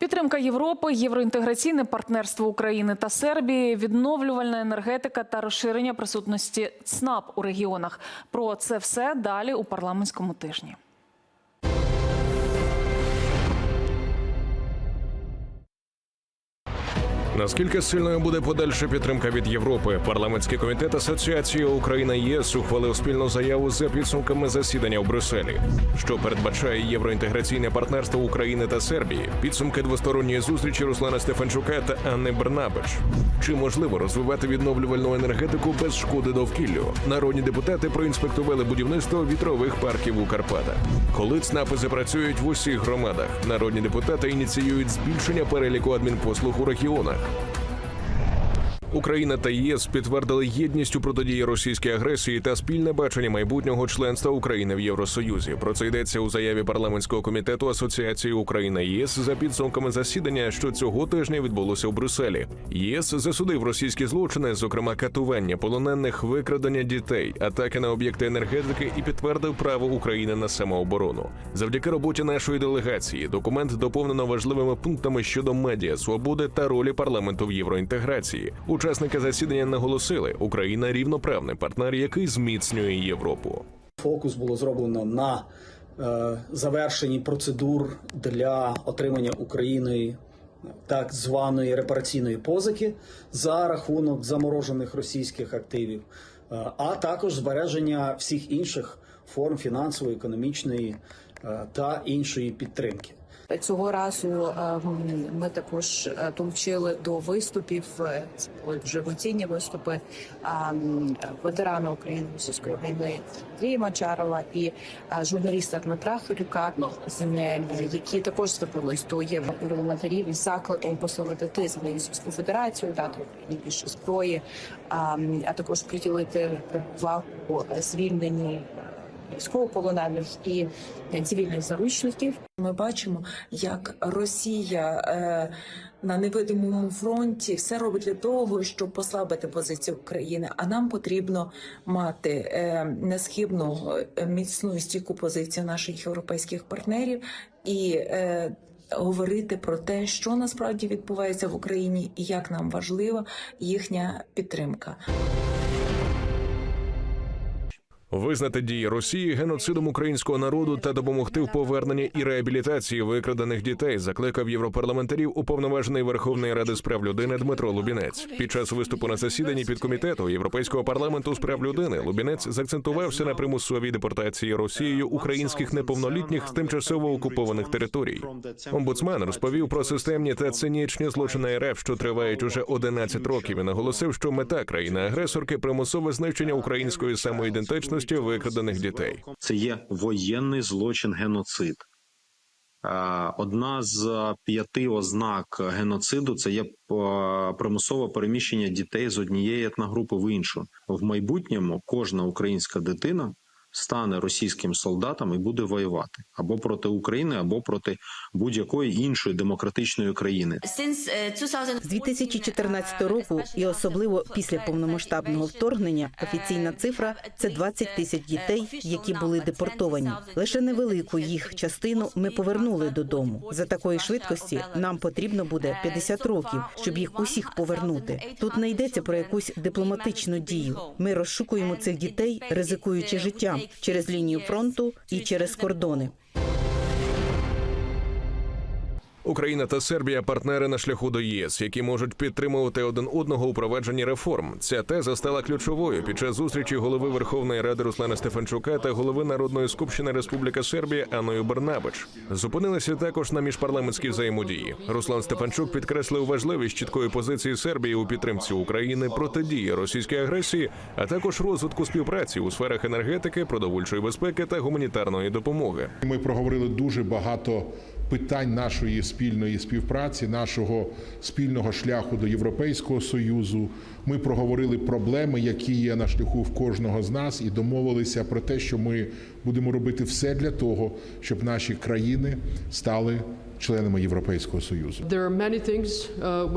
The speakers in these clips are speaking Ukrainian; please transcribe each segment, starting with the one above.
Підтримка Європи, євроінтеграційне партнерство України та Сербії, відновлювальна енергетика та розширення присутності ЦНАП у регіонах. Про це все далі у парламентському тижні. Наскільки сильною буде подальша підтримка від Європи? Парламентський комітет Асоціації Україна ЄС ухвалив спільну заяву за підсумками засідання у Брюсселі, що передбачає євроінтеграційне партнерство України та Сербії. Підсумки двосторонньої зустрічі Руслана Стефанчука та Анни Бернабич. Чи можливо розвивати відновлювальну енергетику без шкоди довкіллю? Народні депутати проінспектували будівництво вітрових парків у Карпатах. Коли ЦНАПи запрацюють в усіх громадах, народні депутати ініціюють збільшення переліку адмінпослуг у регіонах. Thank you. Україна та ЄС підтвердили єдність у протидії російській агресії та спільне бачення майбутнього членства України в Євросоюзі. Про це йдеться у заяві парламентського комітету Асоціації Україна ЄС за підсумками засідання, що цього тижня відбулося у Брюсселі. ЄС засудив російські злочини, зокрема катування полонених, викрадення дітей, атаки на об'єкти енергетики і підтвердив право України на самооборону. Завдяки роботі нашої делегації документ доповнено важливими пунктами щодо медіа, свободи та ролі парламенту в євроінтеграції. Учасники засідання наголосили, Україна рівноправний партнер, який зміцнює Європу. Фокус було зроблено на е, завершенні процедур для отримання Україною так званої репараційної позики за рахунок заморожених російських активів, е, а також збереження всіх інших форм фінансової, економічної е, та іншої підтримки. Цього разу е, ми також е, долучили до виступів е, вже емоційні виступи ветерана України російської війни Андрія Мачарова і е, журналіста Дмитра Хилюка, з ним, які також звернулись до європарламентарів із закликом посилити тиск Російську Федерацію, дати більше зброї, а також приділити увагу звільненні військовополонених і е, цивільних заручників. Ми бачимо, як Росія е, на невидимому фронті все робить для того, щоб послабити позицію України. А нам потрібно мати е, несхибну е, міцну і стійку позицію наших європейських партнерів і говорити про те, що насправді відбувається в Україні, і як нам важлива їхня підтримка. Визнати дії Росії геноцидом українського народу та допомогти в поверненні і реабілітації викрадених дітей закликав європарламентарів уповноважений Верховної Ради з прав людини Дмитро Лубінець. Під час виступу на засіданні підкомітету Європейського парламенту з прав людини Лубінець заакцентувався на примусовій депортації Росією українських неповнолітніх з тимчасово окупованих територій. Омбудсмен розповів про системні та цинічні злочини РФ, що тривають уже 11 років, і наголосив, що мета країни-агресорки примусове знищення української самоідентичності викрадених дітей. Це є воєнний злочин геноцид. Одна з п'яти ознак геноциду це є примусове переміщення дітей з однієї етногрупи в іншу. В майбутньому кожна українська дитина стане російським солдатом і буде воювати або проти України, або проти будь-якої іншої демократичної країни. З 2014 року, і особливо після повномасштабного вторгнення, офіційна цифра це 20 тисяч дітей, які були депортовані. Лише невелику їх частину ми повернули додому. За такої швидкості нам потрібно буде 50 років, щоб їх усіх повернути. Тут не йдеться про якусь дипломатичну дію. Ми розшукуємо цих дітей, ризикуючи життям через лінію фронту і через кордони. Україна та Сербія партнери на шляху до ЄС, які можуть підтримувати один одного у провадженні реформ. Ця теза стала ключовою під час зустрічі голови Верховної Ради Руслана Стефанчука та голови Народної скупщини Республіка Сербія Анною Бернабич. Зупинилися також на міжпарламентській взаємодії. Руслан Стефанчук підкреслив важливість чіткої позиції Сербії у підтримці України протидії російській агресії, а також розвитку співпраці у сферах енергетики, продовольчої безпеки та гуманітарної допомоги. Ми проговорили дуже багато питань нашої спільної співпраці, нашого спільного шляху до Європейського союзу. Ми проговорили проблеми, які є на шляху в кожного з нас, і домовилися про те, що ми будемо робити все для того, щоб наші країни стали членами Європейського союзу. Uh.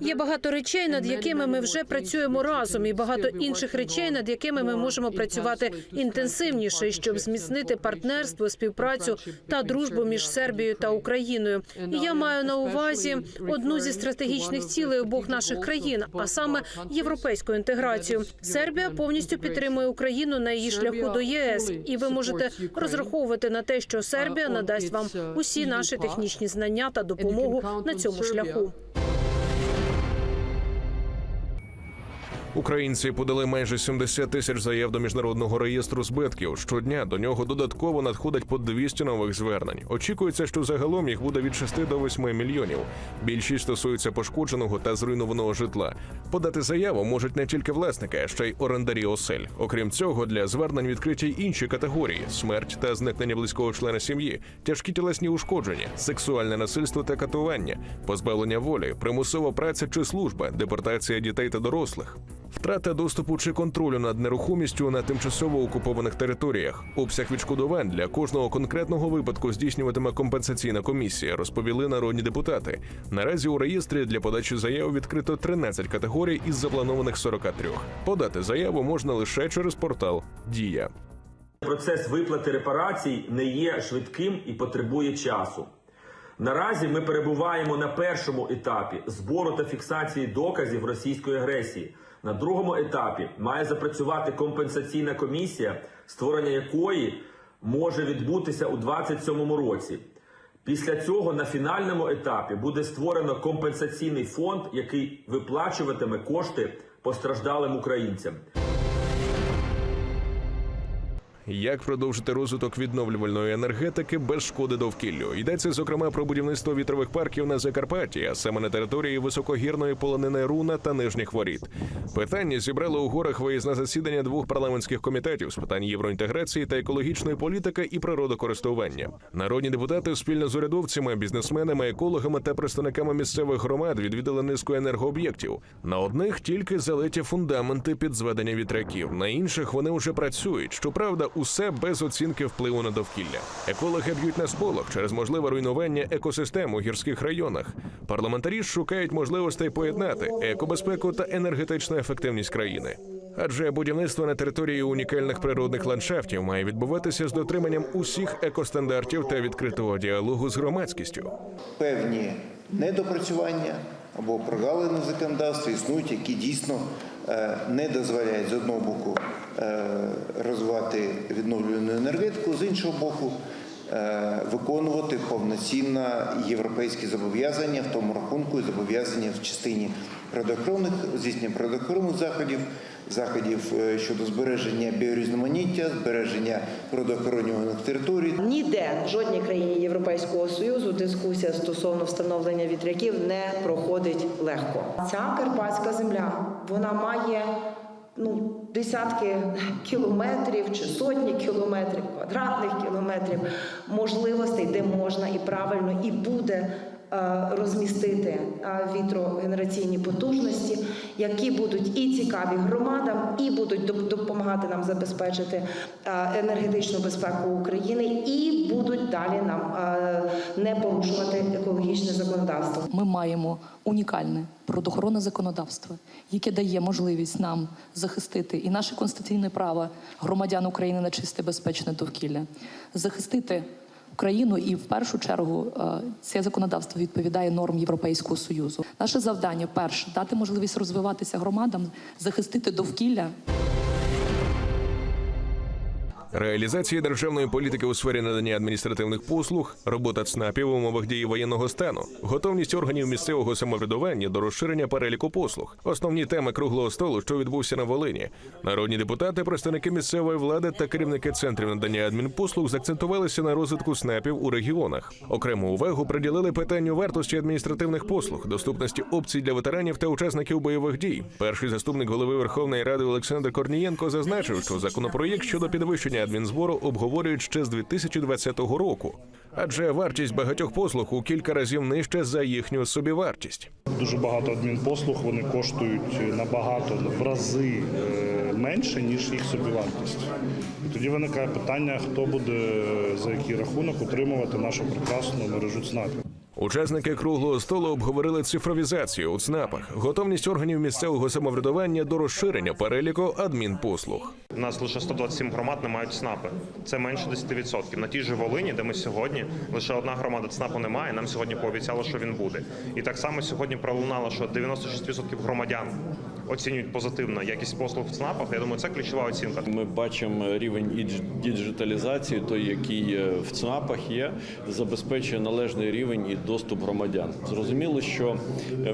Є багато речей, над якими ми вже працюємо разом, і багато інших речей, над якими ми можемо працювати інтенсивніше, щоб зміцнити партнерство, співпрацю та дружбу між Сербією та Україною. І я маю на увазі одну зі стратегічних цілей обох наших країн, а саме європейську інтеграцію. Сербія повністю підтримує Україну на її шляху до ЄС, і ви можете розраховувати на те, що Сербія надасть вам усі наші технічні знання та допомогу на цьому шляху. Українці подали майже 70 тисяч заяв до міжнародного реєстру збитків. Щодня до нього додатково надходить по 200 нових звернень. Очікується, що загалом їх буде від 6 до 8 мільйонів. Більшість стосується пошкодженого та зруйнованого житла. Подати заяву можуть не тільки власники, а ще й орендарі осель. Окрім цього, для звернень відкриті й інші категорії: смерть та зникнення близького члена сім'ї, тяжкі тілесні ушкодження, сексуальне насильство та катування, позбавлення волі, примусова праця чи служба, депортація дітей та дорослих. Втрата доступу чи контролю над нерухомістю на тимчасово окупованих територіях. Обсяг відшкодувань для кожного конкретного випадку здійснюватиме компенсаційна комісія, розповіли народні депутати. Наразі у реєстрі для подачі заяв відкрито 13 категорій із запланованих 43. Подати заяву можна лише через портал Дія. Процес виплати репарацій не є швидким і потребує часу. Наразі ми перебуваємо на першому етапі збору та фіксації доказів російської агресії. На другому етапі має запрацювати компенсаційна комісія, створення якої може відбутися у 2027 році. Після цього на фінальному етапі буде створено компенсаційний фонд, який виплачуватиме кошти постраждалим українцям. Як продовжити розвиток відновлювальної енергетики без шкоди довкіллю? Йдеться зокрема про будівництво вітрових парків на Закарпатті, а саме на території високогірної полонини Руна та Нижніх Воріт. Питання зібрало у горах виїзне засідання двох парламентських комітетів з питань євроінтеграції та екологічної політики і природокористування. Народні депутати спільно з урядовцями, бізнесменами, екологами та представниками місцевих громад відвідали низку енергооб'єктів. На одних тільки залиті фундаменти під зведення вітряків, на інших вони вже працюють. Щоправда, усе без оцінки впливу на довкілля. Екологи б'ють на сполох через можливе руйнування екосистем у гірських районах. Парламентарі шукають можливостей поєднати екобезпеку та енергетичну ефективність країни. Адже будівництво на території унікальних природних ландшафтів має відбуватися з дотриманням усіх екостандартів та відкритого діалогу з громадськістю. певні недопрацювання або прогалини в законодавстві існують, які дійсно не дозволяють з одного боку е, розвивати відновлювану енергетику, з іншого боку е, виконувати повноцінно європейські зобов'язання, в тому рахунку і зобов'язання в частині природоохоронних здійснення природоохоронних заходів, заходів е, щодо збереження біорізноманіття, збереження природоохоронних територій, Ніде в жодній країні Європейського союзу дискусія стосовно встановлення вітряків не проходить легко. Ця карпатська земля вона має ну десятки кілометрів чи сотні кілометрів, квадратних кілометрів можливостей, де можна і правильно і буде. е, Розмістити е, вітрогенераційні потужності, які будуть і цікаві громадам, і будуть допомагати нам забезпечити е, енергетичну безпеку України, і далі нам е, не порушувати екологічне законодавство. Ми маємо унікальне природоохоронне законодавство, яке дає можливість нам захистити і наше конституційне право громадян України на чисте безпечне довкілля, захистити Україну і в першу чергу е, це законодавство відповідає норм Європейського союзу. Наше завдання перше дати можливість розвиватися громадам, захистити довкілля. Реалізація державної політики у сфері надання адміністративних послуг, робота ЦНАПів в умовах дії воєнного стану, готовність органів місцевого самоврядування до розширення переліку послуг, основні теми круглого столу, що відбувся на Волині. Народні депутати, представники місцевої влади та керівники центрів надання адмінпослуг заакцентувалися на розвитку СНАПів у регіонах. Окрему увагу приділили питанню вартості адміністративних послуг, доступності опцій для ветеранів та учасників бойових дій. Перший заступник голови Верховної Ради Олександр Корнієнко зазначив, що законопроєкт щодо підвищення адмінзбору обговорюють ще з 2020 року, адже вартість багатьох послуг у кілька разів нижча за їхню собівартість. Дуже багато адмінпослуг вони коштують набагато в рази е, менше ніж їх собівартість. І тоді виникає питання, хто буде за який рахунок утримувати нашу прекрасну мережу ЦНАПів. Учасники круглого столу обговорили цифровізацію у ЦНАПах, готовність органів місцевого самоврядування до розширення переліку адмінпослуг. У нас лише 127 громад не мають ЦНАПи. Це менше 10%. На тій же Волині, де ми сьогодні, лише одна громада ЦНАПу немає. Нам сьогодні пообіцяли, що він буде. І так само сьогодні пролунало, що 96% громадян оцінюють позитивно якість послуг в ЦНАПах. Я думаю, це ключова оцінка. Ми бачимо рівень ідж- діджиталізації, той, який в ЦНАПах є, забезпечує належний рівень і доступ громадян. Зрозуміло, що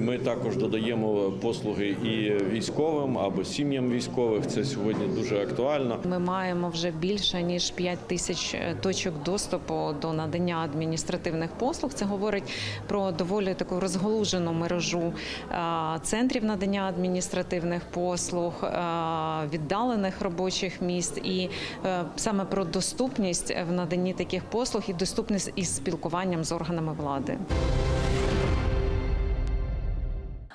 ми також додаємо послуги і військовим або сім'ям військових. Це сьогодні дуже актуально. Ми маємо вже більше ніж 5 тисяч е, точок доступу до надання адміністративних послуг. Це говорить про доволі таку розгалужену мережу центрів надання адміністративних послуг, е, віддалених робочих місць, і е, саме про доступність в наданні таких послуг і доступність із спілкуванням з органами влади.